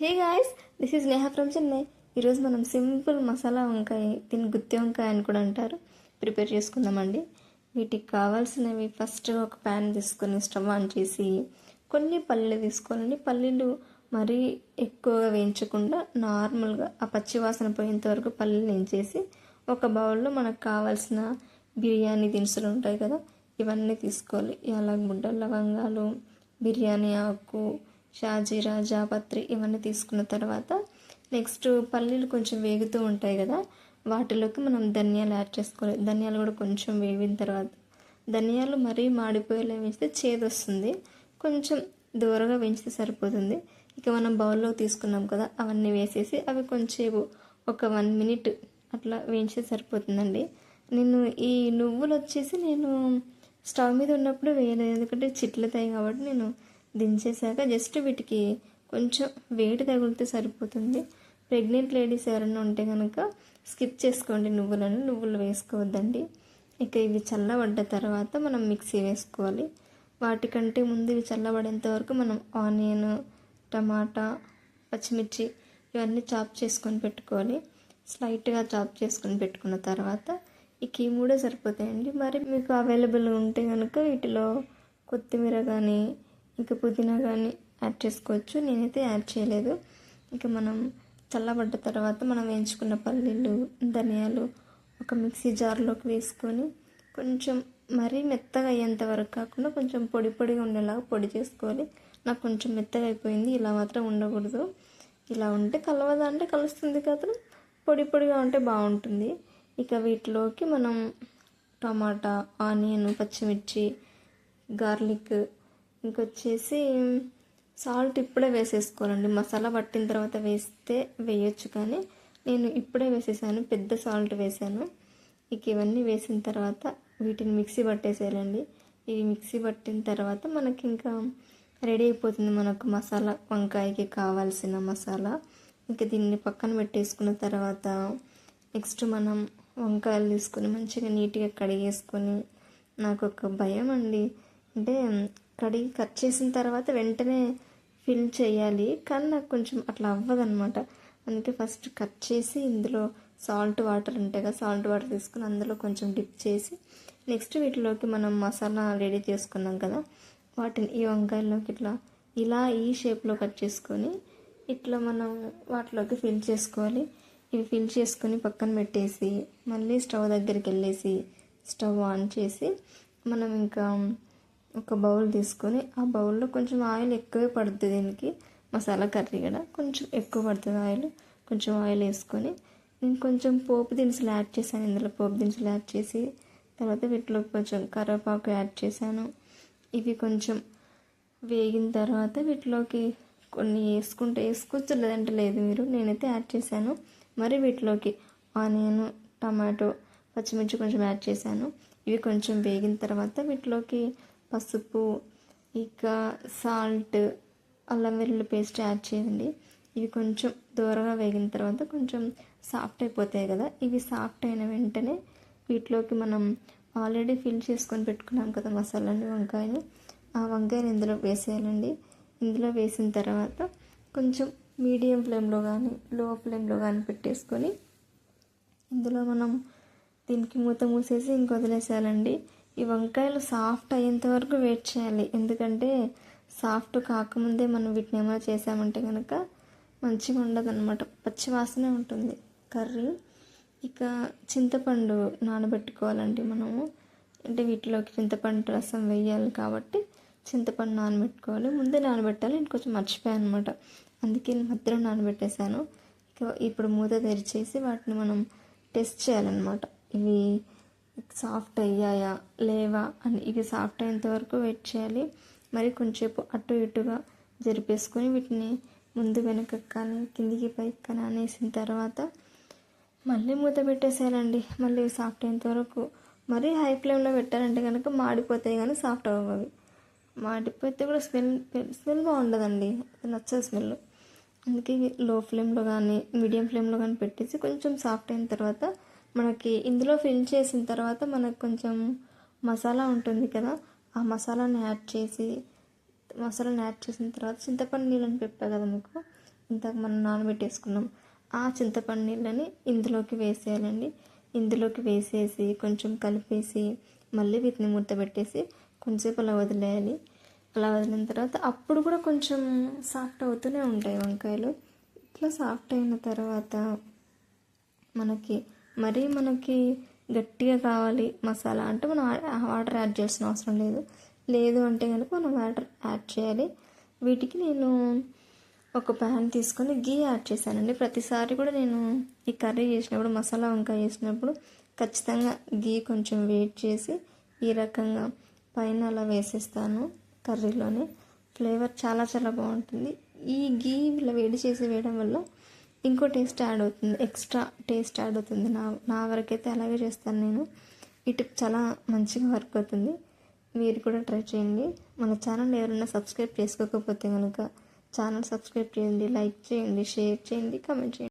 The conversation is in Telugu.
Hey guys this is Neha from Chennai. ఈరోజు మనం సింపుల్ మసాలా వంకాయ దీన్ని గుత్తి వంకాయ అని కూడా అంటారు. ప్రిపేర్ చేసుకుందామండి. వీటికి కావాల్సినవి ఫస్ట్ ఒక ప్యాన్ తీసుకొని స్టవ్ ఆన్ చేసి కొన్ని పల్లీలు తీసుకోవాలండి. పల్లీలు మరీ ఎక్కువగా వేయించకుండా నార్మల్గా ఆ పచ్చి వాసన పోయేంత వరకు పల్లీలు వేయించేసి ఒక బౌల్లో మనకు కావాల్సిన బిర్యానీ దినుసులు ఉంటాయి కదా ఇవన్నీ తీసుకోవాలి. యాలకుముడ్డ లవంగాలు బిర్యానీ ఆకు షాజీరా జాపత్రి ఇవన్నీ తీసుకున్న తర్వాత నెక్స్ట్ పల్లీలు కొంచెం వేగుతూ ఉంటాయి కదా వాటిలోకి మనం ధనియాలు యాడ్ చేసుకోవాలి. ధనియాలు కూడా కొంచెం వేగిన తర్వాత ధనియాలు మరీ మాడిపోయేలా వేస్తే చేదు వస్తుంది. కొంచెం దూరంగా వేయించితే సరిపోతుంది. ఇక మనం బౌల్లో తీసుకున్నాం కదా అవన్నీ వేసేసి అవి కొంచెం ఒక వన్ మినిట్ అట్లా వేయించితే సరిపోతుందండి. నేను ఈ నువ్వులు వచ్చేసి నేను స్టవ్ మీద ఉన్నప్పుడు వేయలేదు ఎందుకంటే చిట్లుతాయి కాబట్టి నేను దించేశాక జస్ట్ వీటికి కొంచెం వేడి తగిలితే సరిపోతుంది. ప్రెగ్నెంట్ లేడీస్ ఎవరైనా ఉంటే కనుక స్కిప్ చేసుకోండి నువ్వులను నువ్వులు వేసుకోవద్దండి. ఇక ఇవి చల్లబడ్డ తర్వాత మనం మిక్సీ వేసుకోవాలి. వాటికంటే ముందు ఇవి చల్లబడేంత వరకు మనం ఆనియన్ టమాటా పచ్చిమిర్చి ఇవన్నీ చాప్ చేసుకొని పెట్టుకోవాలి. స్లైట్గా చాప్ చేసుకొని పెట్టుకున్న తర్వాత ఇక ఈ మూడే సరిపోతాయండి. మరి మీకు అవైలబుల్ ఉంటే కనుక వీటిలో కొత్తిమీర కానీ ఇంకా పుదీనా కానీ యాడ్ చేసుకోవచ్చు. నేనైతే యాడ్ చేయలేదు. ఇక మనం చల్లబడ్డ తర్వాత మనం వేయించుకున్న పల్లీలు ధనియాలు ఒక మిక్సీ జార్లోకి వేసుకొని కొంచెం మరీ మెత్తగా అయ్యేంత వరకు కాకుండా కొంచెం పొడి పొడిగా ఉండేలాగా పొడి చేసుకోవాలి నాకు కొంచెం మెత్తగా అయిపోయింది. ఇలా మాత్రం ఉండకూడదు. ఇలా ఉంటే కలవదా అంటే కలుస్తుంది కదా. పొడి పొడిగా ఉంటే బాగుంటుంది. ఇక వీటిలోకి మనం టమాటా ఆనియన్ పచ్చిమిర్చి గార్లిక్ ఇంకొచ్చేసి సాల్ట్ ఇప్పుడే వేసేసుకోవాలండి. మసాలా పట్టిన తర్వాత వేస్తే వేయొచ్చు కానీ నేను ఇప్పుడే వేసేసాను. పెద్ద సాల్ట్ వేసాను. ఇక ఇవన్నీ వేసిన తర్వాత వీటిని మిక్సీ పట్టేసేయాలండి. ఇవి మిక్సీ పట్టిన తర్వాత మనకి ఇంకా రెడీ అయిపోతుంది మనకు మసాలా. వంకాయకి కావాల్సిన మసాలా. ఇంకా దీన్ని పక్కన పెట్టేసుకున్న తర్వాత నెక్స్ట్ మనం వంకాయలు తీసుకొని మంచిగా నీట్గా కడిగేసుకొని నాకు ఒక భయం అండి. అంటే కడిగి కట్ చేసిన తర్వాత వెంటనే ఫిల్ చేయాలి. కానీ నాకు కొంచెం అట్లా అవ్వదన్నమాట. అందుకే ఫస్ట్ కట్ చేసి ఇందులో సాల్ట్ వాటర్ ఉంటాయి కదా సాల్ట్ వాటర్ తీసుకుని అందులో కొంచెం డిప్ చేసి నెక్స్ట్ వీటిలోకి మనం మసాలా రెడీ చేసుకున్నాం కదా వాటిని ఈ వంకాయల్లోకి ఇట్లా ఇలా ఈ షేప్లో కట్ చేసుకొని ఇట్లా మనం వాటిలోకి ఫిల్ చేసుకోవాలి. ఇవి ఫిల్ చేసుకొని పక్కన పెట్టేసి మళ్ళీ స్టవ్ దగ్గరికి వెళ్ళేసి స్టవ్ ఆన్ చేసి మనం ఇంకా ఒక బౌల్ తీసుకొని ఆ బౌల్లో కొంచెం ఆయిల్ ఎక్కువే పడుతుంది దీనికి. మసాలా కర్రీ కూడా కొంచెం ఎక్కువ పడుతుంది ఆయిల్. కొంచెం ఆయిల్ వేసుకొని నేను కొంచెం పోపు దినుసులు యాడ్ చేశాను. ఇందులో పోపు దినుసులు యాడ్ చేసి తర్వాత వీటిలో కొంచెం కరివేపాకు యాడ్ చేశాను. ఇవి కొంచెం వేగిన తర్వాత వీటిలోకి కొన్ని వేసుకుంటే వేసుకోవచ్చు లేదంటే లేదు మీరు. నేనైతే యాడ్ చేశాను. మరి వీటిలోకి ఆనియన్ టమాటో పచ్చిమిర్చి కొంచెం యాడ్ చేశాను. ఇవి కొంచెం వేగిన తర్వాత వీటిలోకి పసుపు ఇక సాల్ట్ అల్లం వెల్లుల్లి పేస్ట్ యాడ్ చేయండి. ఇవి కొంచెం దూరంగా వేగిన తర్వాత కొంచెం సాఫ్ట్ అయిపోతాయి కదా ఇవి సాఫ్ట్ అయిన వెంటనే వీటిలోకి మనం ఆల్రెడీ ఫిల్ చేసుకొని పెట్టుకున్నాం కదా మసాలాని వంకాయని ఆ వంకాయని ఇందులో వేసేయాలండి. ఇందులో వేసిన తర్వాత కొంచెం మీడియం ఫ్లేమ్లో కానీ లో ఫ్లేమ్లో కానీ పెట్టేసుకొని ఇందులో మనం దీనికి మూత మూసేసి ఇంక వదిలేసేయాలండి. ఈ వంకాయలు సాఫ్ట్ అయ్యేంత వరకు వెయిట్ చేయాలి. ఎందుకంటే సాఫ్ట్ కాకముందే మనం వీటిని ఏమైనా చేసామంటే కనుక మంచిగా ఉండదు అనమాట పచ్చి ఉంటుంది. కర్రీ ఇక చింతపండు నానబెట్టుకోవాలండి మనము. అంటే వీటిలోకి చింతపండు రసం వేయాలి కాబట్టి చింతపండు నానబెట్టుకోవాలి. ముందే నానబెట్టాలి. నేను కొంచెం మర్చిపోయాను అనమాట అందుకే నేను మధ్యలో నానబెట్టేశాను. ఇక ఇప్పుడు మూత తెరిచేసి వాటిని మనం టెస్ట్ చేయాలన్నమాట. ఇవి సాఫ్ట్ అయ్యాయా? లేవా? అని ఇవి సాఫ్ట్ అయ్యేంత వరకు వెయిట్ చేయాలి. మరి కొంచెంసేపు అటు ఇటుగా జరిపేసుకొని వీటిని ముందు వెనక కానీ కిందికి పైకి కానీ అనేసిన తర్వాత మళ్ళీ మూత పెట్టేసేయాలండి. మళ్ళీ సాఫ్ట్ అయ్యేంత వరకు మరీ హై ఫ్లేమ్లో పెట్టారంటే కనుక మాడిపోతాయి కానీ సాఫ్ట్ అవ్వవి. మాడిపోతే కూడా స్మెల్ స్మెల్ బాగుండదండి. నచ్చదు స్మెల్. అందుకే లో ఫ్లేమ్లో కానీ మీడియం ఫ్లేమ్లో కానీ పెట్టేసి కొంచెం సాఫ్ట్ అయిన తర్వాత మనకి ఇందులో ఫిల్ చేసిన తర్వాత మనకు కొంచెం మసాలా ఉంటుంది కదా ఆ మసాలాని యాడ్ చేసి మసాలాని యాడ్ చేసిన తర్వాత చింతపండు నీళ్ళని పెట్టా కదా మీకు? ఇంతకు మనం నానబెట్టేసుకున్నాం. ఆ చింతపండు నీళ్ళని ఇందులోకి వేసేయాలండి. ఇందులోకి వేసేసి కొంచెం కలిపేసి మళ్ళీ వీటిని మూత పెట్టేసి కొంచెంసేపు అలా వదిలేయాలి. అలా వదిలిన తర్వాత అప్పుడు కూడా కొంచెం సాఫ్ట్ అవుతూనే ఉంటాయి వంకాయలు. ఇట్లా సాఫ్ట్ అయిన తర్వాత మనకి మరీ మనకి గట్టిగా కావాలి మసాలా. అంటే మనం వాటర్ యాడ్ చేయాల్సిన అవసరం లేదు. లేదు అంటే కనుక మనం వాటర్ యాడ్ చేయాలి. వీటికి నేను ఒక ప్యాన్ తీసుకొని గీ యాడ్ చేశానండి. ప్రతిసారి కూడా నేను ఈ కర్రీ చేసినప్పుడు మసాలా వంకాయ చేసినప్పుడు ఖచ్చితంగా గీ కొంచెం వేట్ చేసి ఈ రకంగా పైన అలా వేసేస్తాను కర్రీలోనే. ఫ్లేవర్ చాలా చాలా బాగుంటుంది. ఈ గీ ఇలా వేడి చేసి వేయడం వల్ల ఇంకో టేస్ట్ యాడ్ అవుతుంది ఎక్స్ట్రా టేస్ట్ యాడ్ అవుతుంది. నా నా వరకైతే అలాగే చేస్తాను నేను. ఈ టిప్ చాలా మంచిగా వర్క్ అవుతుంది. మీరు కూడా ట్రై చేయండి. మన ఛానల్ ఎవరైనా సబ్స్క్రైబ్ చేసుకోకపోతే కనుక ఛానల్ సబ్స్క్రైబ్ చేయండి లైక్ చేయండి షేర్ చేయండి కమెంట్ చేయండి.